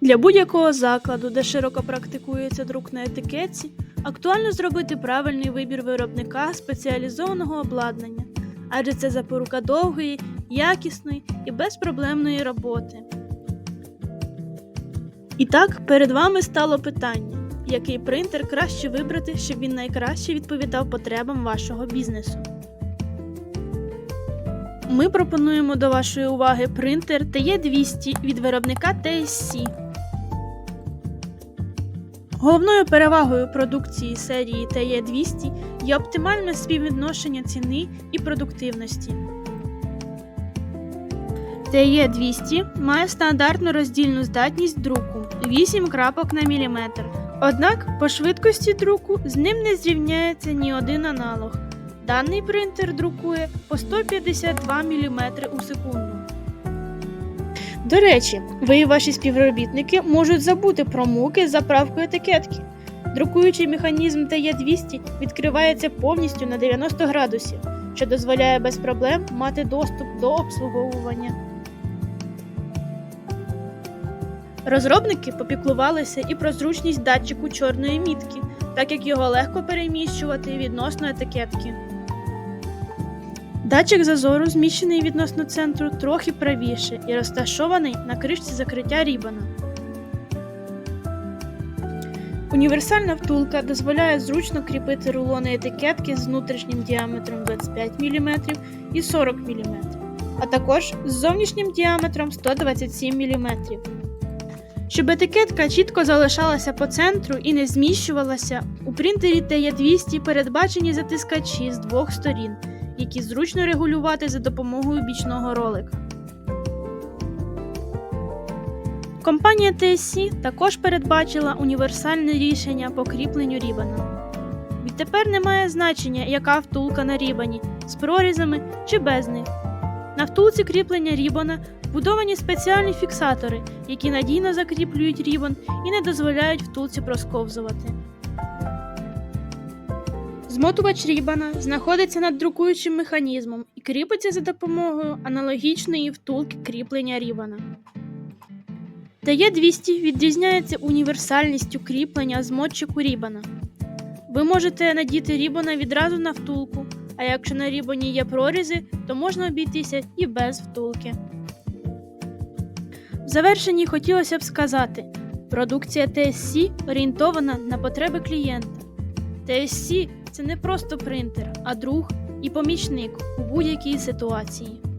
Для будь-якого закладу, де широко практикується друк на етикетці, актуально зробити правильний вибір виробника спеціалізованого обладнання, адже це запорука довгої, якісної і безпроблемної роботи. І так, перед вами стало питання, який принтер краще вибрати, щоб він найкраще відповідав потребам вашого бізнесу. Ми пропонуємо до вашої уваги принтер TE200 від виробника TSC. Головною перевагою продукції серії TE200 є оптимальне співвідношення ціни і продуктивності. TE200 має стандартну роздільну здатність друку 8 крапок на міліметр. Однак по швидкості друку з ним не зрівняється ні один аналог. Даний принтер друкує по 152 мм у секунду. До речі, ви і ваші співробітники можуть забути про муки з заправкою етикетки. Друкуючий механізм TE200 відкривається повністю на 90 градусів, що дозволяє без проблем мати доступ до обслуговування. Розробники попіклувалися і про зручність датчику чорної мітки, так як його легко переміщувати відносно етикетки. Датчик зазору зміщений відносно центру трохи правіше і розташований на кришці закриття рібана. Універсальна втулка дозволяє зручно кріпити рулони етикетки з внутрішнім діаметром 25 мм і 40 мм, а також з зовнішнім діаметром 127 мм. Щоб етикетка чітко залишалася по центру і не зміщувалася, у принтері TE200 передбачені затискачі з двох сторін, які зручно регулювати за допомогою бічного ролика. Компанія TSC також передбачила універсальне рішення по кріпленню рібана. Відтепер немає значення, яка втулка на рібані з прорізами чи без них. На втулці кріплення рібана вбудовані спеціальні фіксатори, які надійно закріплюють рібан і не дозволяють втулці просковзувати. Змотувач рібана знаходиться над друкуючим механізмом і кріпиться за допомогою аналогічної втулки кріплення рібана. ТЕ200 відрізняється універсальністю кріплення змотчику рібана. Ви можете надіти рібана відразу на втулку, а якщо на рібані є прорізи, то можна обійтися і без втулки. В завершенні хотілося б сказати, продукція TSC орієнтована на потреби клієнта. TSC – це не просто принтер, а друг і помічник у будь-якій ситуації.